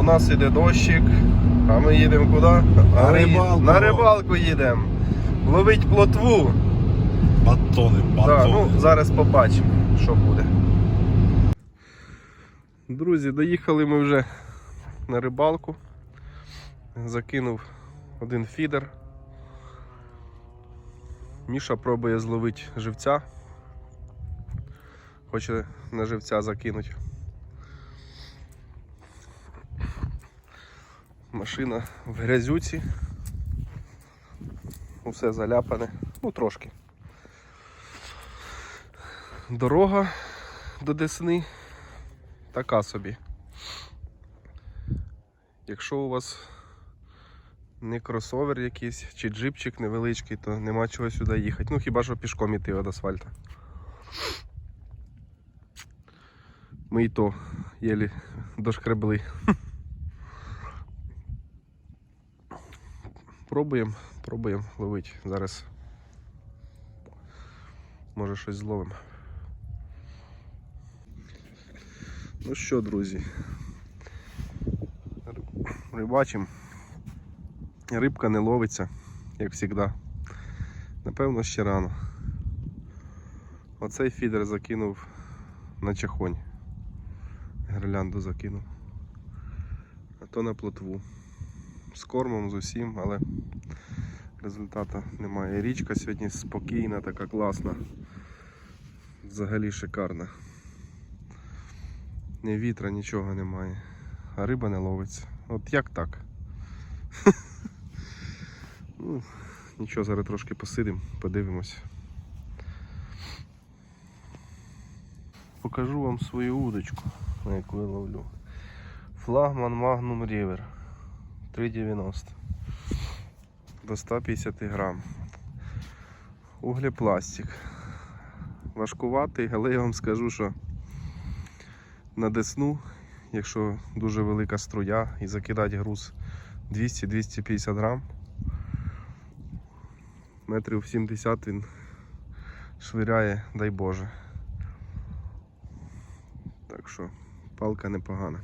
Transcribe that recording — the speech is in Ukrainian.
у нас іде дощик, а ми їдемо куди? А На рибалку. На рибалку їдемо. Ловить плотву. Батони, Так, ну, зараз побачимо, що буде. Друзі, доїхали ми вже на рибалку. Закинув один фідер. Міша пробує зловити живця. Хоче на живця закинути. Машина в грязюці. Усе заляпане. Ну трошки. Дорога до Десни така собі. Якщо у вас не кросовер якийсь чи джипчик невеличкий, то нема чого сюди їхати. Ну хіба що пішком іти від асфальта. Ми і то єлі дошкребли. Пробуємо, пробуємо ловити. Зараз може щось зловимо. Ну що, друзі, ри- рибачимо. Рибка не ловиться, як завжди. Напевно, ще рано. Оцей фідер закинув на чахонь. Гірлянду закинув. А то на плотву. З кормом, з усім, але результату немає. Річка сьогодні спокійна, така класна. Взагалі шикарна. Ні вітра, нічого немає. А риба не ловиться. От як так? ну, нічого, зараз трошки посидимо, подивимось. Покажу вам свою удочку, на яку я ловлю. Флагман Magnum River 3,90 до 150 грам. Углепластик. Важкуватий, але я вам скажу, що на десну, якщо дуже велика струя і закидати груз 200-250 грам, метрів 70 він швиряє, дай Боже. Так що палка непогана.